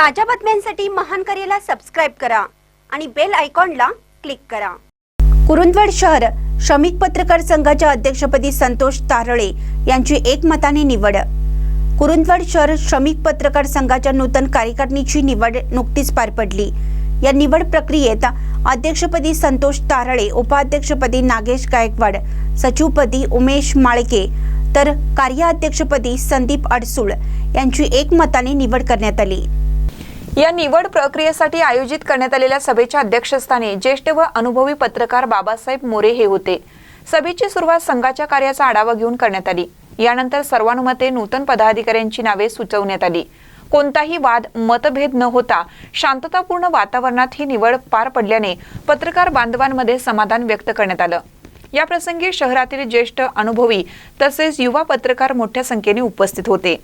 ताज्या बातम्यांसाठी महान करेला सबस्क्राईब करा आणि बेल आयकॉनला क्लिक करा. कुरुंदवड शहर श्रमिक पत्रकार संघाच्या अध्यक्षपदी संतोष तारळे यांची एकमताने निवड. कुरुंदवड शहर श्रमिक पत्रकार संघाच्या नूतन कार्यकारिणीची निवड नुकतीच पार पडली. या निवड प्रक्रियेत अध्यक्षपदी संतोष तारळे उपाध्यक्षपदी नागेश गायकवाड सचिवपदी उमेश माळके तर कार्याध्यक्षपदी संदीप अडसूळ यांची एकमताने निवड करण्यात आली. या निवड प्रक्रियेसाठी आयोजित करण्यात आलेल्या सभेच्या अध्यक्षस्थानी ज्येष्ठ व अनुभवी पत्रकार बाबासाहेब मोरे हे होते. सभेची सुरुवात संघाच्या कार्याचा आढावा घेऊन करण्यात आली. यानंतर सर्वानुमते नूतन पदाधिकाऱ्यांची नावे सुचवण्यात आली. कोणताही वाद मतभेद न होता शांततापूर्ण वातावरणात ही निवड पार पडल्याने पत्रकार बांधवांमध्ये समाधान व्यक्त करण्यात आलं. याप्रसंगी शहरातील ज्येष्ठ अनुभवी तसेच युवा पत्रकार मोठ्या संख्येने उपस्थित होते.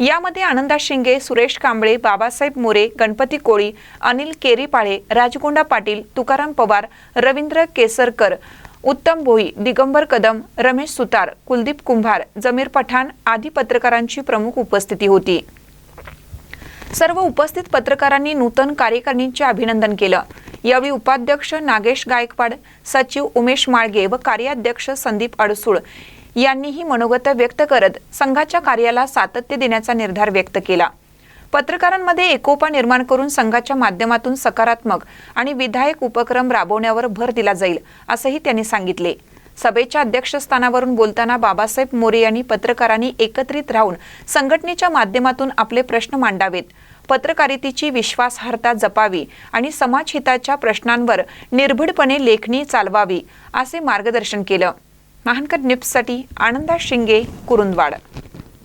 यामध्ये आनंदा शिंगे सुरेश कांबळे बाबासाहेब मोरे गणपती कोळी अनिल केरीपाळे राजगोंडा पाटील तुकाराम पवार रवींद्र केसरकर उत्तम भोई दिगंबर कदम रमेश सुतार कुलदीप कुंभार जमीर पठाण आदी पत्रकारांची प्रमुख उपस्थिती होती. सर्व उपस्थित पत्रकारांनी नूतन कार्यकारिणीचे अभिनंदन केलं. यावेळी उपाध्यक्ष नागेश गायकवाड सचिव उमेश माळगे व कार्याध्यक्ष संदीप अडसूळ यांनीही मनोगत व्यक्त करत संघाच्या कार्याला सातत्य देण्याचा निर्धार व्यक्त केला. पत्रकारांमध्ये एकोपा निर्माण करून संघाच्या माध्यमातून सकारात्मक आणि विधायक उपक्रम राबवण्यावर भर दिला जाईल असंही त्यांनी सांगितले. सभेच्या अध्यक्षस्थानावरून बोलताना बाबासाहेब मोरे यांनी पत्रकारांनी एकत्रित राहून संघटनेच्या माध्यमातून आपले प्रश्न मांडावेत. पत्रकारितेची विश्वासार्हता जपावी आणि समाजहिताच्या प्रश्नांवर निर्भीडपणे लेखणी चालवावी असे मार्गदर्शन केलं. महानकर निप्ससाठी आनंदा शिंगे कुरुंदवाड.